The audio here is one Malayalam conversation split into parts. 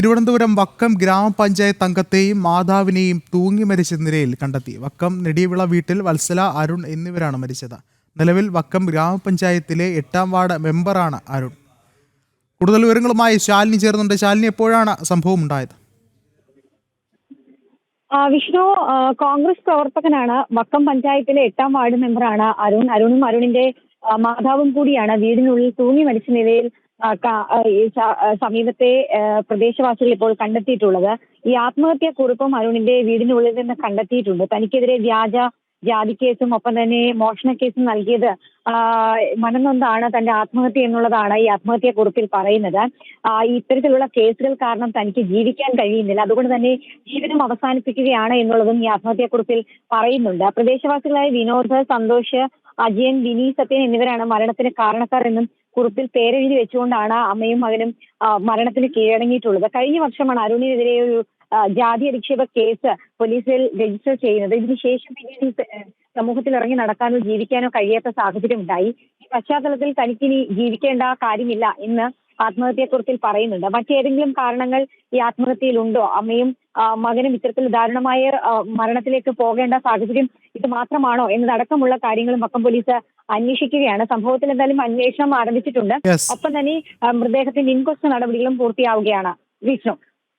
തിരുവനന്തപുരം വക്കം ഗ്രാമപഞ്ചായത്ത് അംഗത്തെയും മാതാവിനെയും തൂങ്ങി മരിച്ച നിലയിൽ കണ്ടെത്തി. വക്കം നെടിയവിള വീട്ടിൽ വത്സല അരുൺ എന്നിവരാണ് മരിച്ചത്. നിലവിൽ വക്കം ഗ്രാമപഞ്ചായത്തിലെ എട്ടാം വാർഡ് മെമ്പറാണ് അരുൺ. കൂടുതൽ വിവരങ്ങളുമായി ശാലിനി ചേർന്നുണ്ട് ശാലിനി എപ്പോഴാണ് സംഭവം ഉണ്ടായത്? വിഷ്ണു കോൺഗ്രസ് പ്രവർത്തകനാണ് വക്കം പഞ്ചായത്തിലെ എട്ടാം വാർഡ് മെമ്പറാണ് അരുൺ. അരുണും അരുണിന്റെ മാതാവും കൂടിയാണ് വീടിനുള്ളിൽ തൂങ്ങി മരിച്ച നിലയിൽ സമീപത്തെ പ്രദേശവാസികൾ ഇപ്പോൾ കണ്ടെത്തിയിട്ടുള്ളത്. ഈ ആത്മഹത്യാ കുറിപ്പും അരുണിന്റെ വീടിനുള്ളിൽ നിന്ന് കണ്ടെത്തിയിട്ടുണ്ട്. തനിക്കെതിരെ വ്യാജ ജാതി കേസും ഒപ്പം തന്നെ മോഷണ കേസും നൽകിയത് മനനൊന്നാണ് തന്റെ ആത്മഹത്യ എന്നുള്ളതാണ് ഈ ആത്മഹത്യാ കുറിപ്പിൽ പറയുന്നത്. ഇത്തരത്തിലുള്ള കേസുകൾ കാരണം തനിക്ക് ജീവിക്കാൻ കഴിയുന്നില്ല. അതുകൊണ്ട് തന്നെ ജീവിതം അവസാനിപ്പിക്കുകയാണ് എന്നുള്ളതും ഈ ആത്മഹത്യാ കുറിപ്പിൽ പറയുന്നുണ്ട്. പ്രദേശവാസികളായ വിനോദ് സന്തോഷ് അജയൻ വിനി സത്യൻ എന്നിവരാണ് മരണത്തിന് കാരണക്കാർ എന്നും കുറിപ്പിൽ പേരെഴുതി വെച്ചുകൊണ്ടാണ് അമ്മയും മകനും മരണത്തിന് കീഴടങ്ങിയിട്ടുള്ളത്. കഴിഞ്ഞ വർഷമാണ് അരുണിനെതിരെ ഒരു ജാതി അധിക്ഷേപ കേസ് പോലീസിൽ രജിസ്റ്റർ ചെയ്യുന്നത്. ഇതിനുശേഷം പിന്നീട് സമൂഹത്തിൽ ഇറങ്ങി നടക്കാനോ ജീവിക്കാനോ കഴിയാത്ത സാഹചര്യം ഉണ്ടായി ഈ പശ്ചാത്തലത്തിൽ തനിക്കിനി ജീവിക്കേണ്ട കാര്യമില്ല എന്ന് ആത്മഹത്യാക്കുറിപ്പിൽ പറയുന്നുണ്ട്. മറ്റേതെങ്കിലും കാരണങ്ങൾ ഈ ആത്മഹത്യയിലുണ്ടോ? അമ്മയും മകനും ഇത്തരത്തിൽ ദാരുണമായ മരണത്തിലേക്ക് പോകേണ്ട സാഹചര്യം ഇത് മാത്രമാണോ? എന്നതടക്കമുള്ള കാര്യങ്ങളും മക്കം പോലീസ് അന്വേഷിക്കുകയാണ്. സംഭവത്തിൽ എന്തായാലും അന്വേഷണം ആരംഭിച്ചിട്ടുണ്ട്. ഒപ്പം തന്നെ മൃതദേഹത്തിന്റെ ഇൻക്വസ്റ്റ് നടപടികളും പൂർത്തിയാവുകയാണ്. വിഷ്ണു.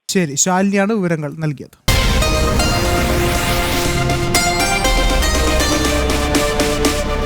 ശരി ശാലിനിയാണ് വിവരങ്ങൾ നൽകിയത്.